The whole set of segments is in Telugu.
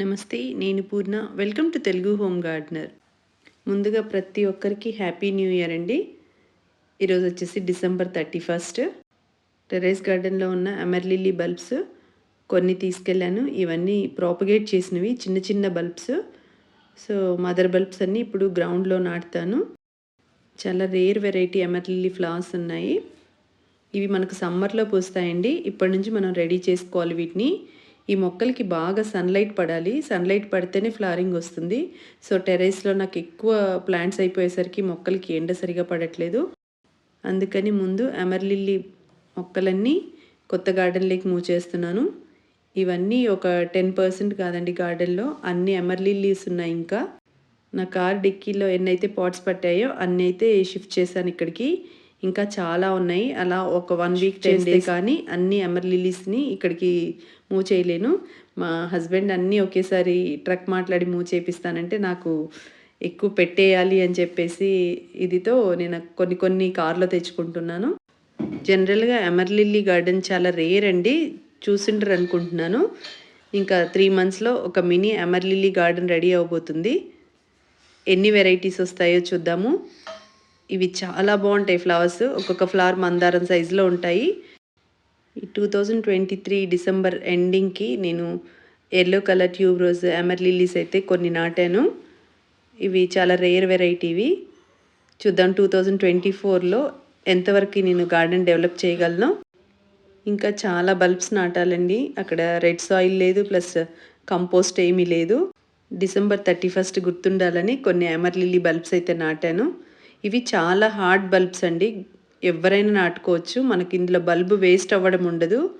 నమస్తే నేను Purna. Welcome to Telugu home gardener. ముందుగా ప్రతి ఒక్కరికి హ్యాపీ న్యూ ఇయర్ అండి. ఈరోజు వచ్చేసి డిసెంబర్ థర్టీ ఫస్ట్. టెర్రస్ గార్డెన్లో ఉన్న అమర్లిల్లీ బల్బ్స్ కొన్ని తీసుకెళ్ళాను. ఇవన్నీ ప్రాపగేట్ చేసినవి చిన్న చిన్న బల్బ్స్. సో మదర్ బల్బ్స్ అన్నీ ఇప్పుడు గ్రౌండ్లో నాటుతాను. చాలా రేర్ వెరైటీ అమర్లిల్లీ ఫ్లవర్స్ ఉన్నాయి. ఇవి మనకు సమ్మర్లో పూస్తాయండి. ఇప్పటి నుంచి మనం రెడీ చేసుకోవాలి వీటిని. ఈ మొక్కలకి బాగా సన్లైట్ పడాలి. సన్లైట్ పడితేనే ఫ్లవరింగ్ వస్తుంది. సో టెరెస్లో నాకు ఎక్కువ ప్లాంట్స్ అయిపోయేసరికి మొక్కలకి ఎండ సరిగా పడట్లేదు. అందుకని ముందు అమర్లిల్లీ మొక్కలన్నీ కొత్త గార్డెన్లోకి మూవ్ చేస్తున్నాను. ఇవన్నీ ఒక టెన్ పర్సెంట్ కాదండి గార్డెన్లో అన్ని అమర్లిల్లీస్ ఉన్నాయి ఇంకా. నా కార్ డిక్కీలో ఎన్నైతే పాట్స్ పట్టాయో అన్నీ అయితే షిఫ్ట్ చేశాను ఇక్కడికి. ఇంకా చాలా ఉన్నాయి. అలా ఒక వన్ వీక్ టెన్ డేస్ కానీ అన్ని ఎమర్ లిలీస్ని ఇక్కడికి మూవ్ చేయలేను. మా హస్బెండ్ అన్నీ ఒకేసారి ట్రక్ మాట్లాడి మూవ్ చేపిస్తానంటే నాకు ఎక్కువ పెట్టేయాలి అని చెప్పేసి ఇదితో నేను కొన్ని కొన్ని కార్లో తెచ్చుకుంటున్నాను. జనరల్గా ఎమర్లిల్లీ గార్డెన్ చాలా రేర్ అండి. చూసిండ్రు అనుకుంటున్నాను. ఇంకా త్రీ మంత్స్లో ఒక మినీ ఎమర్లిల్లీ గార్డెన్ రెడీ అవబోతుంది. ఎన్ని వెరైటీస్ వస్తాయో చూద్దాము. ఇవి చాలా బాగుంటాయి ఫ్లవర్స్. ఒక్కొక్క ఫ్లవర్ మందారం సైజులో ఉంటాయి. ఈ two thousand twenty three December ఎండింగ్కి నేను yellow colour tube rose amaryllis అయితే కొన్ని నాటాను. ఇవి చాలా రేర్ వెరైటీవి. చూద్దాం టూ థౌజండ్ ట్వంటీ ఫోర్లో ఎంతవరకు నేను గార్డెన్ డెవలప్ చేయగలను. ఇంకా చాలా బల్బ్స్ నాటాలండి. అక్కడ రెడ్ సాయిల్ లేదు ప్లస్ కంపోస్ట్ ఏమీ లేదు. డిసెంబర్ థర్టీ ఫస్ట్ గుర్తుండాలని కొన్ని ఎమర్ లిల్లీ బల్బ్స్ అయితే నాటాను. ఇవి చాలా హార్డ్ బల్బ్స్ అండి. ఎవరైనా నాటుకోవచ్చు. మనకి ఇందులో బల్బు వేస్ట్ అవ్వడం ఉండదు.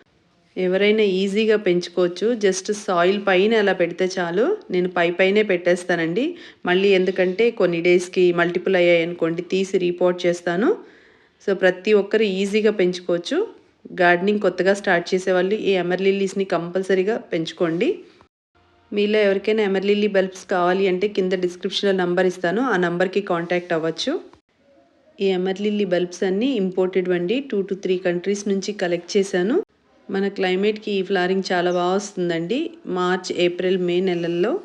ఎవరైనా ఈజీగా పెంచుకోవచ్చు. జస్ట్ సాయిల్ పైన అలా పెడితే చాలు. నేను పై పైనే పెట్టేస్తానండి. మళ్ళీ ఎందుకంటే కొన్ని డేస్కి మల్టిపుల్ అయ్యాయి అనుకోండి తీసి రీపోర్ట్ చేస్తాను. సో ప్రతి ఒక్కరు ఈజీగా పెంచుకోవచ్చు. గార్డెనింగ్ కొత్తగా స్టార్ట్ చేసేవాళ్ళు ఈ ఎమర్లిల్లీస్ని కంపల్సరీగా పెంచుకోండి. మీలో ఎవరికైనా ఎమర్లిల్లీ బల్బ్స్ కావాలి అంటే కింద డిస్క్రిప్షన్లో నంబర్ ఇస్తాను. ఆ నంబర్కి కాంటాక్ట్ అవ్వచ్చు. ఈ ఎమర్లిల్లీ బల్బ్స్ అన్నీ ఇంపోర్టెడ్ అండి టూ టు త్రీ కంట్రీస్ నుంచి కలెక్ట్ చేశాను. మన క్లైమేట్కి ఈ ఫ్లారింగ్ చాలా బాగా వస్తుందండి. మార్చ్ ఏప్రిల్ మే నెలల్లో.